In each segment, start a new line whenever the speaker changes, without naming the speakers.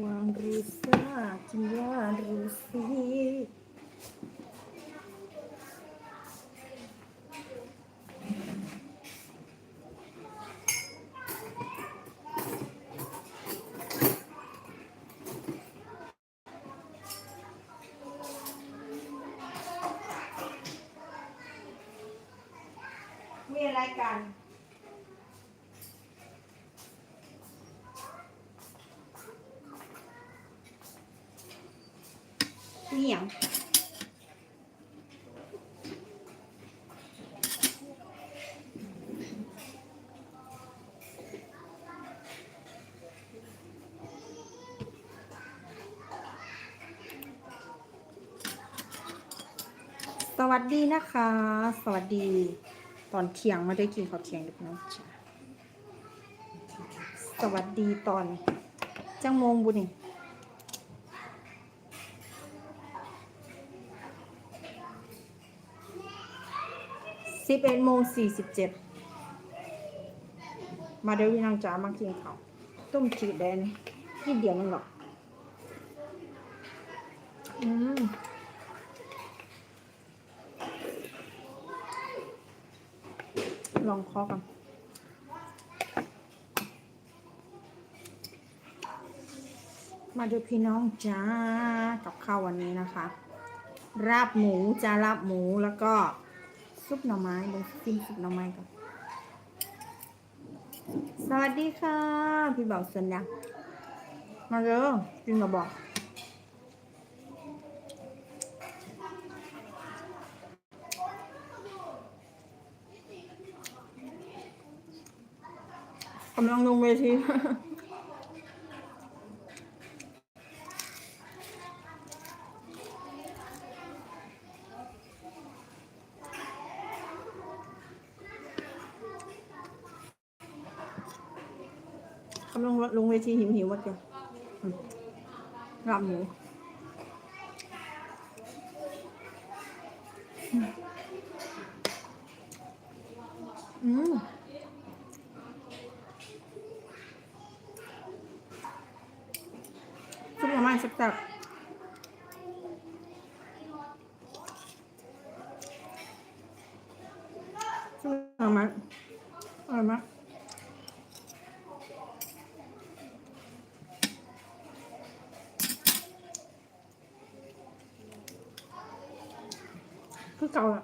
ความรู้สึกจึงว่ารู้สิมีอะไรกัน นี่หยังส วัสดีนะคะ สวัสดี ตอนเที่ยงมาได้กินข้าวเที่ยงด็กน้องจ้าสวัสดีตอนจังโมงบุณีสิบเอ็ดโมงสี่สิบเจ็ดมาเดี๋ยวพี่นางจ๋ามากินข้าวต้มจืดแดงนิดเดียวนึงหรอกอืม ลองเคอกันมาดูพี่น้องจ้ากับข้าววันนี้นะคะราบหมูจ้าราบหมูแล้วก็ซุปหน่อไม้ดูกินซุปหน่อไม้กันสวัสดีค่ะ พี่บอกสัญญามาเร็วกินมาบอก ลังลงเวทีกำลังลงเวทีหิวหิวหมดเลยอืมราบหมูอืม ซุปหน่อไม้สับๆซุปหน่อไม้อร่อยมาก คือเก่าอะ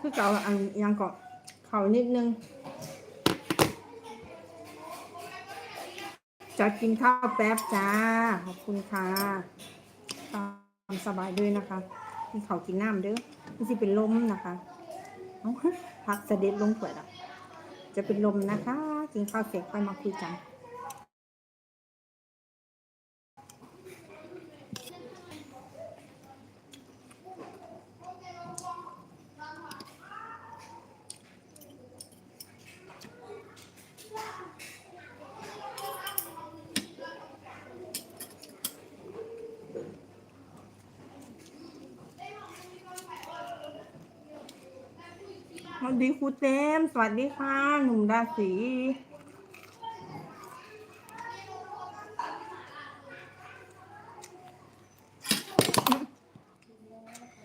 คือ เก่าอะอันยังเกาะเขานิดนึง จะกินข้าวแป๊บจ้า ขอบคุณค่ะตามสบายด้วยนะคะกินเขากินน้ำเด้อมันสิเป็นลมนะคะอ้าพักเสด็จลงถ้วยแล้วจะเป็นลมนะคะ กินข้าวเสร็จค่อยมาคุยกัน เต็มสวัสดีค่ะ หนุ่มราศี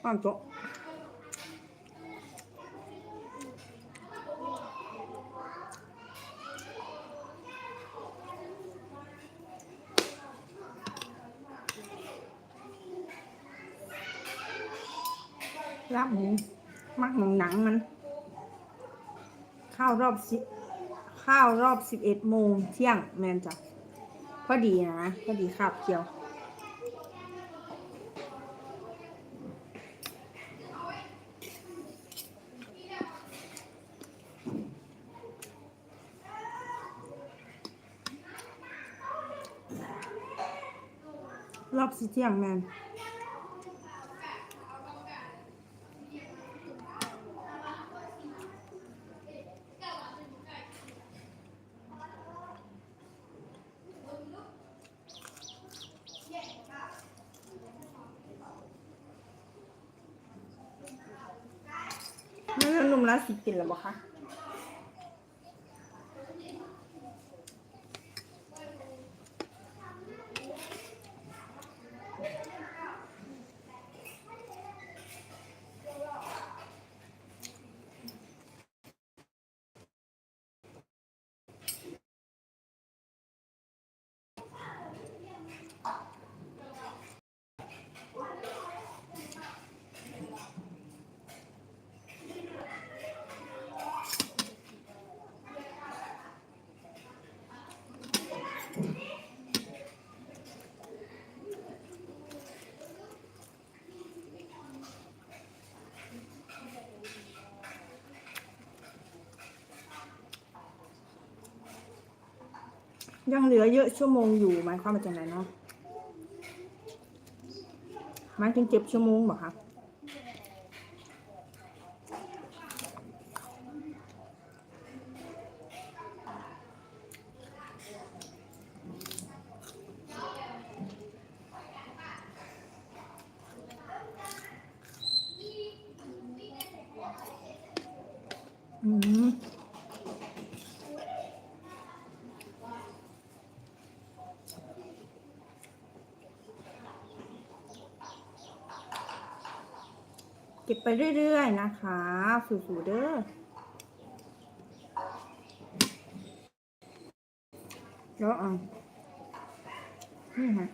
ความโตะลาบหมูมักหมูหนังมันาวรอบสิข้าวรอบสิบเอ็ดโมงเที่ยงแมนจ้ะพอดีนะพอดีคาบเคียวรอบสิเที่ยงแมน นุ่มราสีกันหรือเปล่าคะ ยังเหลือเยอะชั่วโมงอยู่หมายความว่าจังไหนเนาะหมายถึงเจ็บชั่วโมงเหรอคะอืม เก็บไปเรื่อยๆนะคะสู่ๆเด้อแล้วอะนี่ฮะ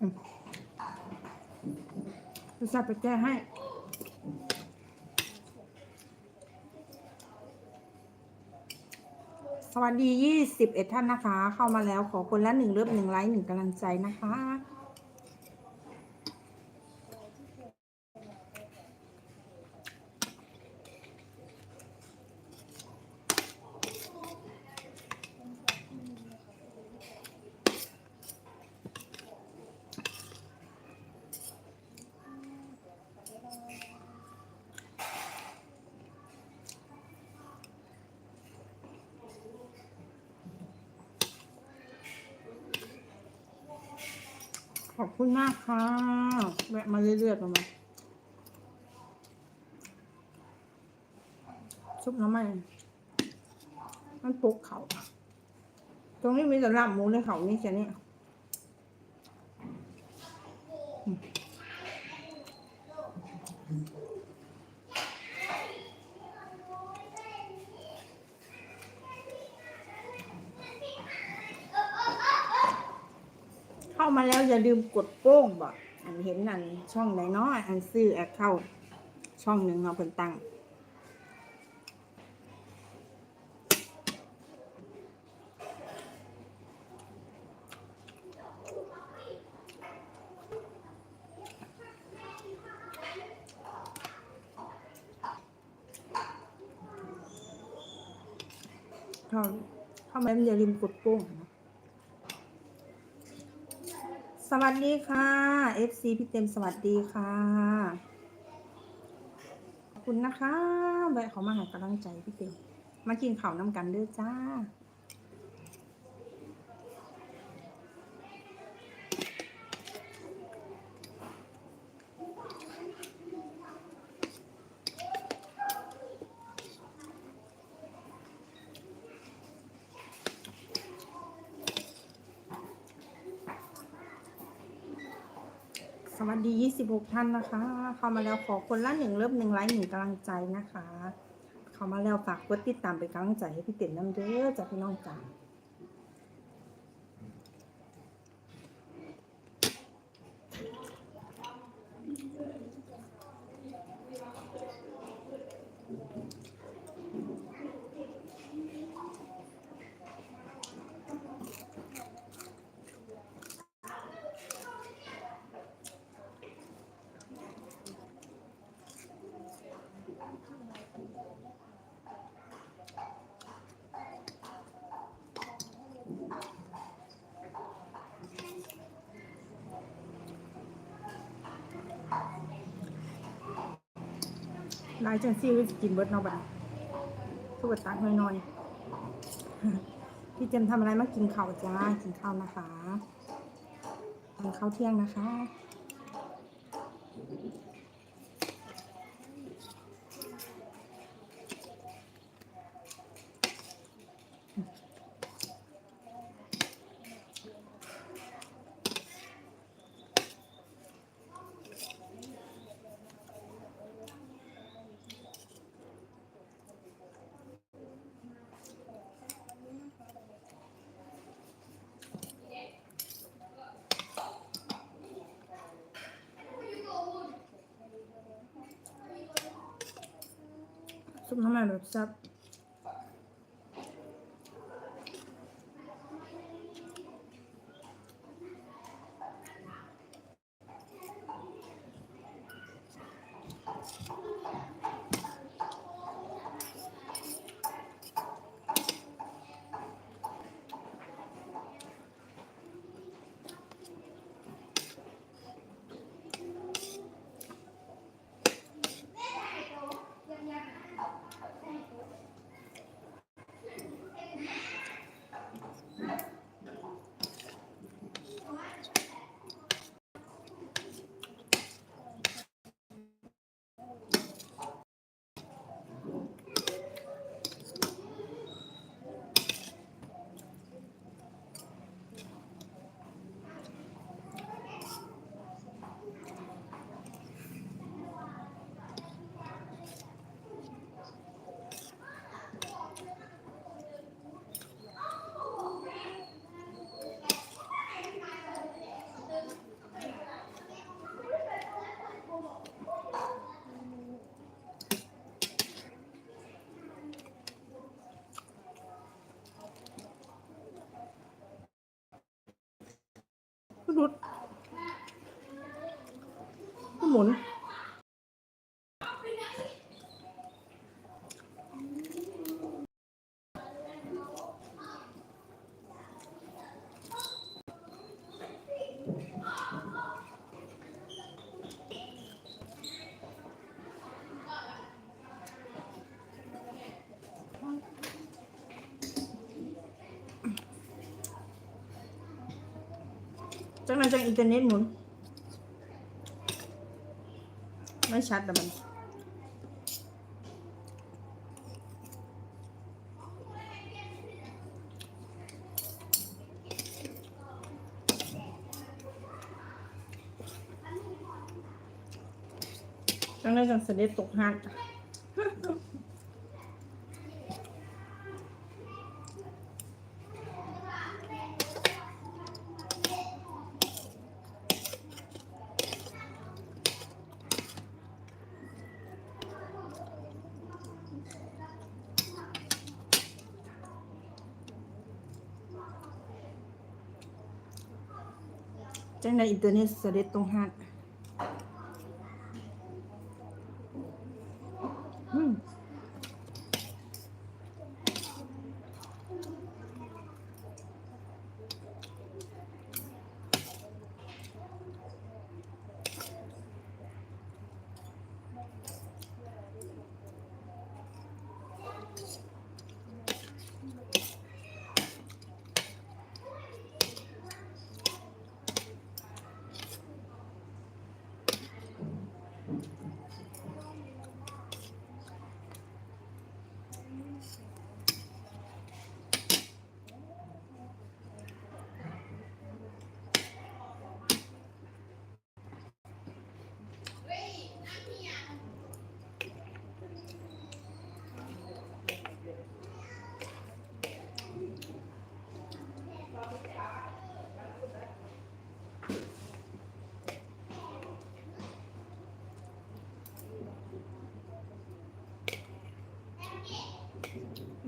อืมจะสับไปแก้ให้ ส วัสดี 21 ท่านนะคะ เข้ามาแล้วขอคนละหนึ่งเลิฟหนึ่งไลค์หนึ่งกำลังใจนะคะ ขอบคุณมากค่ะ แวะมาเรื่อยๆกันมาซุปน้ำมันมันปลุกเขา ตรงนี้มีแต่ลาบหมูในเขานี่แค่นี้อืมเข้ามาแล้ว อย่าลืมกดโป้งบอกอันเห็นนั่นช่องไหนเนาะอันซื้อแอคเข้าช่องหนึ่งเราะเป็นตั้งเข้าเข้ามาอย่าลืมกดโป้งนะ สวัสดีค่ะ FC พี่เต็มสวัสดีค่ะ ขอบคุณนะคะแวะเขามาให้กำลังใจพี่เต็ม มากินข้าวน้ำกันเด้อจ้า สวัสดี 26 ท่านนะคะ เข้ามาแล้วขอคนละหนึ่งเลิฟหนึ่งไลค์หนึ่งกำลังใจนะคะ เข้ามาแล้วฝากกดติดตามเป็นกำลังใจให้พี่เต็มน้ำเด้อจากพี่น้องจ๋า ลายจังซี่กินเบิร์ดเนาะบัดทุกบตักน้อยๆพี่เจมทำอะไรมากินข้าวจ้ากินข้าวนะคะทานข้าวเที่ยงนะคะ ซุป หมุนจากนั้นจาก อินเทอร์เน็ตหมุนไม่ชัดแต่มันจากนั้นจากเสด็จตกหัก ในอินอิ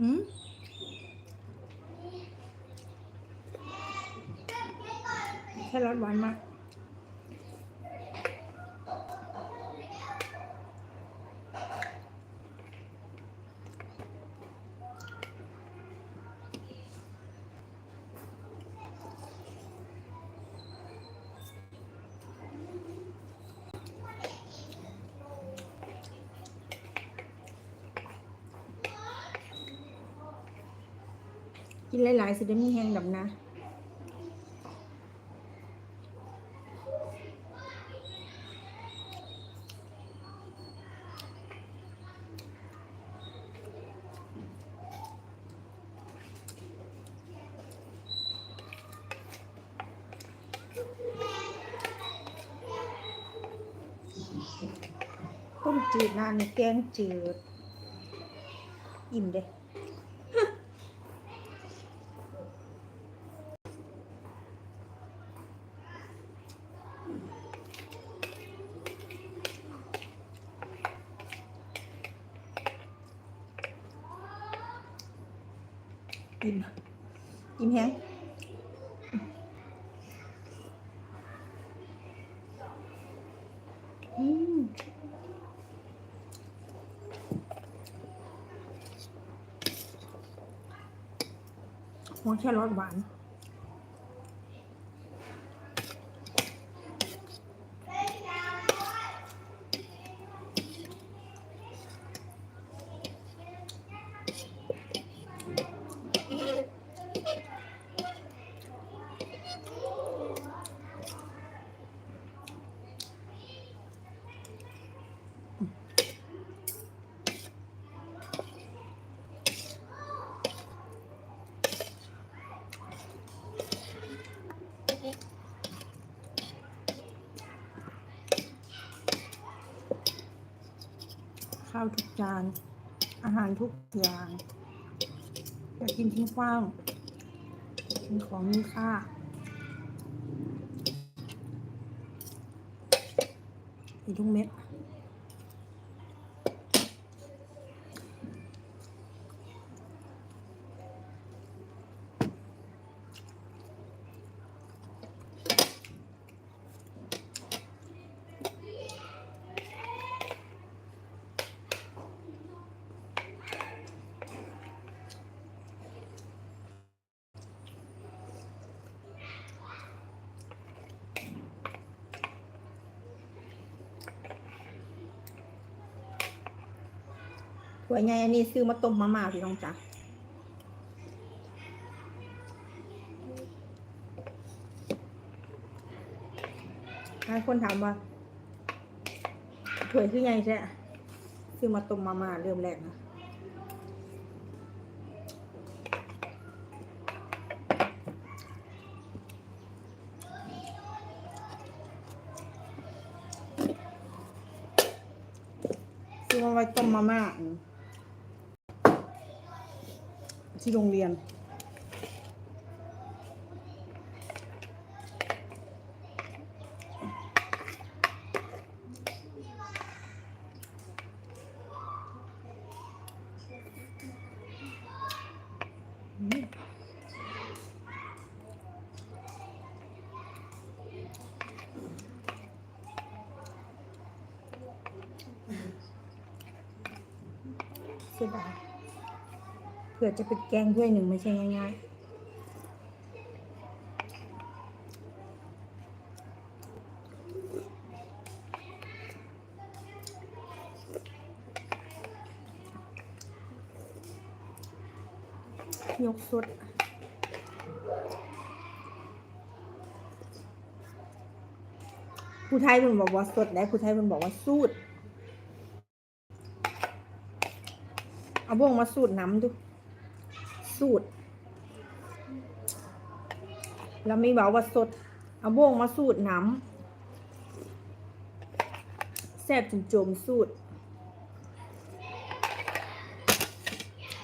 อืมแค่ หลายๆสิได้มีแหงดับนะต้มจืดนานนี่แกงจืด อิ่มเด้ แค่รสหวาน จาน อาหารทุกอย่างอย่ากินทิ้งขว้างกินของมีค่าอีทุกเม็ด ถั่วใหญ่อันนี้ซื้อมาต้มมาม่าพี่น้องจ๋าหลายคนถามว่าถั่วคือไงใหญ่ซื้อมาต้มมาม่าเริ่มแรกนะซื้อมาไว้ต้มมาม่า ที่โรงเรียน อืมเสียดายเผื่อ จะเป็นแกงด้วยหนึ่งไม่ใช่ง่ายๆ ยกสุดผู้ไทยมันบอกว่าสดได้ผู้ไทยมันบอกว่าสูตรเอาบ่วงมาสูตรน้ำดู สูตร แล้วม่บอกว่าสด เอาบ่วงมาสูตรน้ำแซ่บจนจมสูตร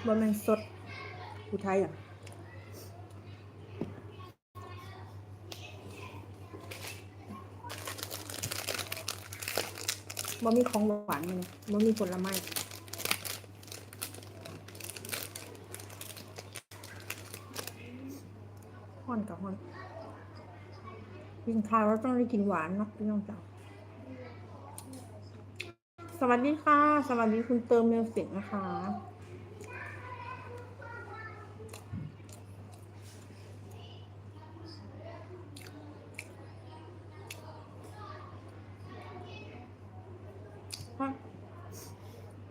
บ่แมันสดผู้ไทยอะบ่มีของหวานมันบ่มีผลไม้ ฮ้อนกับฮอนกินข้าวแล้วต้องได้กินหวานเนาะพี่น้องจ๋าสวัสดีค่ะ สวัสดีคุณเติมเมลสิงนะคะ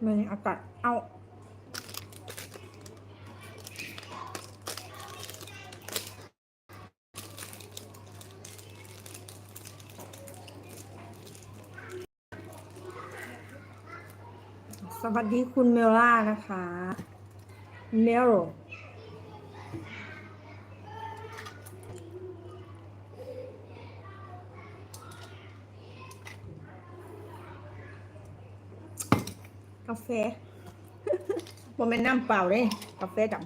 มันอากาศเอาส วัสดีคุณเมลล่านะคะเมลกาแฟบ่แม่นน้ำเปล่าเลยกาแฟดำ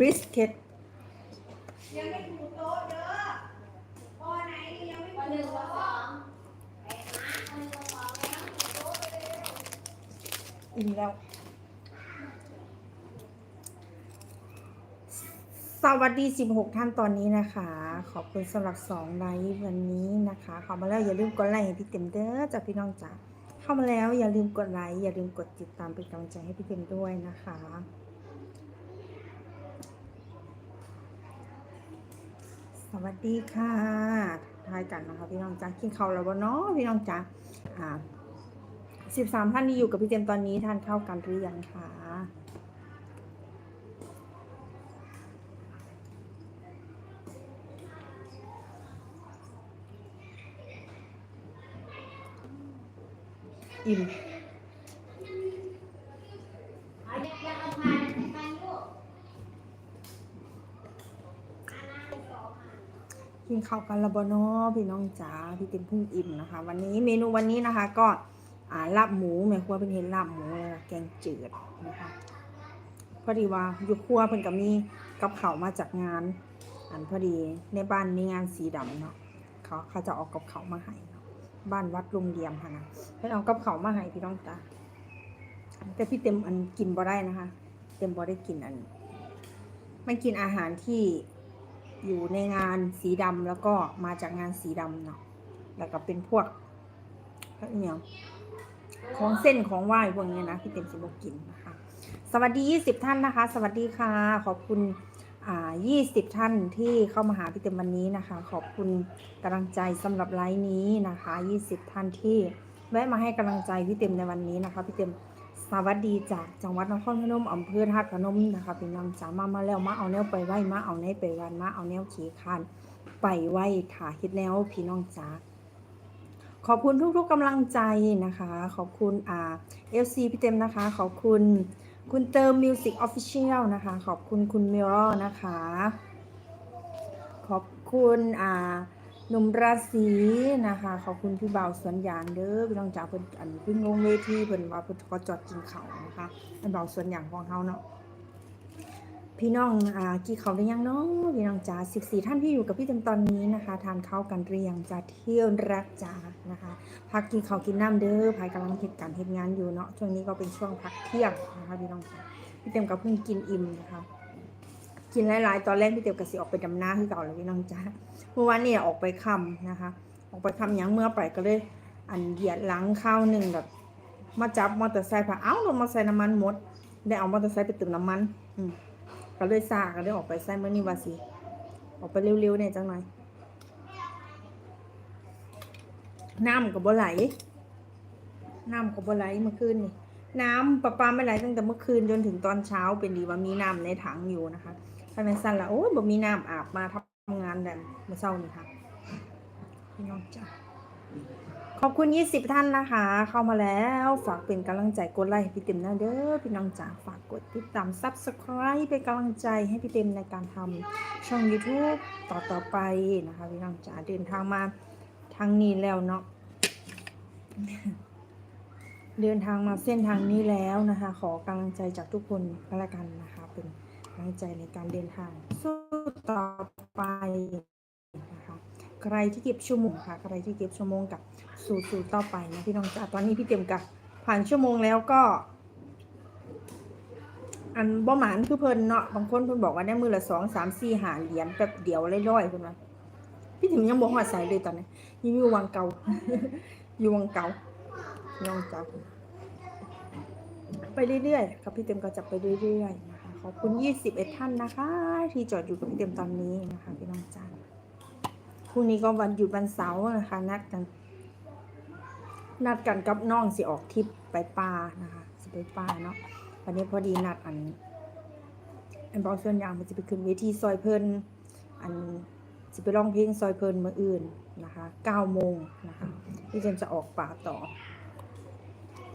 บิสกิตอิ่มแล้ว ส วัสดี 16 ท่านตอนนี้นะคะ ขอบคุณสำหรับ2ไลฟ์วันนี้นะคะเข้ามาแล้วอย่าลืมกดไลค์ให้พี่เต็มเด้อจากพี่น้องจ๋าเข้ามาแล้วอย่าลืมกดไลค์อย่าลืมกดติดตามเป็นกำลังใจให้พี่เต็มด้วยนะคะ สวัสดีค่ะทายกันนะคะพี่น้องจ๋ากินข้าวแล้วบ่เนาะพี่น้องจ๋าอ่า13 ท่านที่อยู่กับพี่เต็มตอนนี้ทานข้าวกันหรือยังคะ อิ่มกินข้าวกันละบนอพี่น้องจ๋าพี่เต็มพุ่งอิ่มนะคะ วันนี้เมนูวันนี้นะคะ ก็อาลาบหมูแม่ครัวเป็นเห็นลาบหมูแกงจืดนะคะพอดีว่าอยู่ครัวเพิ่นก็มีกับเขามาจากงาน อันพอดีในบ้านมีงานสีดำเนาะเขาเขาจะออกกับเขามาให้ บ้านวัดลุงเดียมค่ะนะเพิ่นเอากับเขามาให้พี่น้องจ๋าแต่พี่เต็มอันกินบ่ได้นะคะ เต็มบ่ได้กินอันไม่กินอาหารที่อยู่ในงานสีดำแล้วก็มาจากงานสีดำเนาะแล้วก็เป็นพวกพวกเนี่ยของเส้นของไหว้พวกนี้นะพี่เต็มสิบกินนะคะ สวัสดี20ท่านนะคะ สวัสดีค่ะ ขอบคุณ 20 ท่านที่เข้ามาหาพี่เต็มวันนี้นะคะ ขอบคุณกำลังใจสำหรับไลฟ์นี้นะคะ 20 ท่านที่แวะมาให้กำลังใจพี่เต็มในวันนี้นะคะพี่เต็มสวัสดีจากจังหวัดนครพนมอำเภอธาตุพนมนะคะพี่น้องจ๋ามามาแล้วมาเอาแนวไปไหวมาเอาแนวไปวันมาเอาแนวขี่คานไปไหวค่ะคิดแล้วพี่น้องจ๋าขอบคุณทุกๆกำลังใจนะคะ ขอบคุณอ่า FC พี่เต็มนะคะ ขอบคุณ คุณเติมมิวสิกออฟฟิเชียลนะคะ ขอบคุณคุณมิรอนะคะ ขอบคุณอ่าหนุ่มราศีนะคะ ขอบคุณพี่บ่าสวนยางเด้อพี่น้องจ๋าเพิ่นอันเพิ่งลงเวทีเพิ่นว่าเพิ่นขอจอดกินข้านะคะอันเบาสวนยางของเฮาเนาะ พี่น้องอ่ากี่เขาวได้ยังเนาะพี่น้องจ๋า14ท่านที่อยู่กับพี่เต็มตอนนี้นะคะ ทานข้าวกันเรียงจะเที่ยวรักจ๋านะคะพักกินข้าวกินน้ำเด้อภายกำลังเหตุการณ์เหตุงานอยู่เนาะช่วงนี้ก็เป็นช่วงพักเที่ยงนะคะพี่น้องจ๋าพี่เต็มก็เพิ่งกินอิ่มนะคะกินหลายๆตอนแรกพี่เต็มก็สิออกไปดำน้าคือเก่าเลยพี่น้องจ๋าเมื่อวานเนี่ยออกไปคำนะคะ ออกไปคำยังเมื่อไปก็เลยอันเหยียดหลังข้าวหนึ่งแบบมาจับมอเตอร์ไซค์ผ่าเอ้ารถมอเตอร์ไซค์น้ำมันหมด ได้เอามอเตอร์ไซค์ไปเติมน้ำมัน อืม ก็เลยซาก็เลยออกไปใส่เมื่อนี้ว่าสิออกไปเร็วๆเนี่ยจังหน่อยน้ำกับบ่ไหลน้ำกับบ่ไหลเมื่อคืนนี่น้ำประปาไม่ไหลตั้งแต่เมื่อคืนจนถึงตอนเช้าเป็นดีว่ามีน้ำในถังอยู่นะคะถ้าเป็นสั้นละโอ้ยบ่มีน้ำอาบมาทำงานแบบเมื่อเช้านี่ค่ะพี่น้องจ้า ขอบคุณ 20 ท่านนะคะ เข้ามาแล้ว ฝากเป็นกำลังใจกดไลค์ให้พี่เต็มนะเด้อพี่น้องจ๋าฝากกดติดตาม Subscribe เป็นกำลังใจให้พี่เต็มในการทำช่อง YouTube ต่อต่อๆไปนะคะพี่น้องจ๋าเดินทางมาทางนี้แล้วเนาะเดินทางมาเส้นทางนี้แล้วนะคะ ขอกำลังใจจากทุกคนก็แล้วกันนะคะ เป็นกำลังใจในการเดินทางสู้ต่อไป ใครที่เก็บชั่วโมงค่ะ ใครที่เก็บชั่วโมงกับสู่สู่ต่อไปนะพี่น้องจ๋าตอนนี้พี่เต็มกับผ่านชั่วโมงแล้วก็ อันบ่หมานคือเพิ่นเนาะบางคนเพิ่นบอกว่าได้มือละสองสามสี่หาเหรียญแบบเดียวร้อยๆเพิ่นว่าพี่ถึงยังบ่หอดใส่เลยตอนนี้ยังอยู่วังเก่าอยู่วังเก่าน้องจ๋าไปเรื่อยๆกับพี่เต็มก็จะไปเรื่อยๆนะคะขอบคุณ 21 ท่านนะคะ ที่จอดอยู่กับพี่เต็มตอนนี้นะคะพี่น้องจ้า พรุ่นี้ก็วันหยุดวันเสาร์นะคะ นัดกัน นัดกันกับน้องสิออกทริปไปป่านะคะสิไปป่าเนาะวันนี้พอดีนัดอันอันบอกส่วนอย่างมันจะไปขึ้นเวทีซอยเพลินอันจะไปร้องเพลงซอยเพลินเมื่ออื่นนะคะ9โมงนะคะพี่เจมจะออกป่าต่อ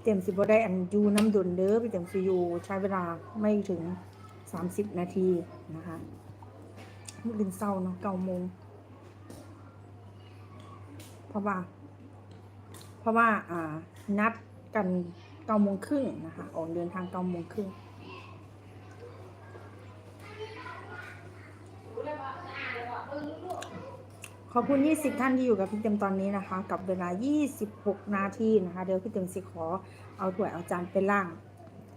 เต็มสิบได้อันยูน้ำดนเด้อพี่เต็มสิอยูใช้เวลาไม่ถึง30นาทีนะคะมื้ออื่นเศร้าเนาะเก้าโมง ราะว่า เพราะว่าอ่านัดกันเก้าโมงครึ่งนะคะออกเดินทางเก้าโมงครึ่งขอบคุณ 20 ท่านที่อยู่กับพี่เต็มตอนนี้นะคะ กับเวลา 26 นาทีนะคะ เดี๋ยวพี่เต็มสิขอเอาถ้วยเอาจานไปล่าง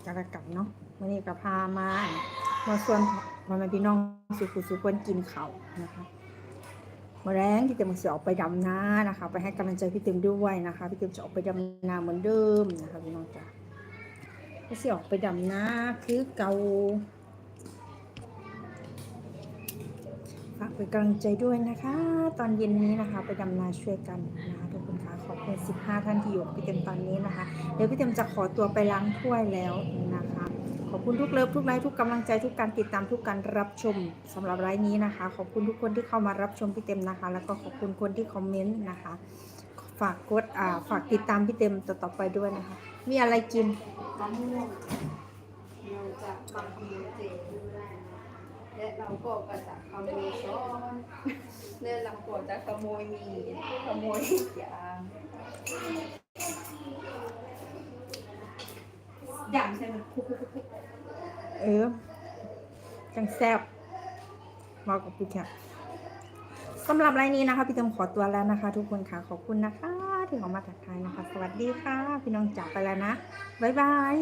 กันละกันเนาะวันนี้ก็พามามาส่วนมาแม่พี่น้องสุขุสุขวนกินเขานะคะ มาแรงพี่เต็มจะออกไปดำนานะคะ ไปให้กำลังใจพี่เต็มด้วยนะคะพี่เต็มจะออกไปดำนาเหมือนเดิมนะคะพี่น้องจ้ะก็สิออกไปดำนาคือเกาฝากเป็นกำลังใจด้วยนะคะ ตอนเย็นนี้นะคะ ไปดำนาช่วยกันนะคะทุกคนคะขอบคุณ15 ท่านที่อยู่กับพี่เต็มตอนนี้นะคะ เดี๋ยวพี่เต็มจะขอตัวไปล้างถ้วยแล้วนะคะ ขอบคุณทุกเลิฟทุกไลค์ทุกกำลังใจทุกการติดตามทุกการรับชมสำหรับไลฟ์นี้นะคะ ขอบคุณทุกคนที่เข้ามารับชมพี่เต็มนะคะ แล้วก็ขอบคุณคนที่คอมเมนต์นะคะ ฝากกดอ่าฝากติดตามพี่เต็มต่อๆไปด้วยนะคะ มีอะไรกิน
มะม่วงเราจะมาขโมยเจและเราก็ก็จะขโมยช้อนและเราก็จะขโมยมีดขโมยทุกอย่างอย่างใช่ไหมคุกคุกคุกคุก
เออ จังแซบมากับพี่แคสำหรับไลน์นี้นะคะ พี่เติมขอตัวแล้วนะคะ ทุกคนค่ะขอบคุณนะคะ ที่เข้ามาทักทายนะคะ สวัสดีค่ะ พี่น้องจากไปแล้วนะ บ๊ายบาย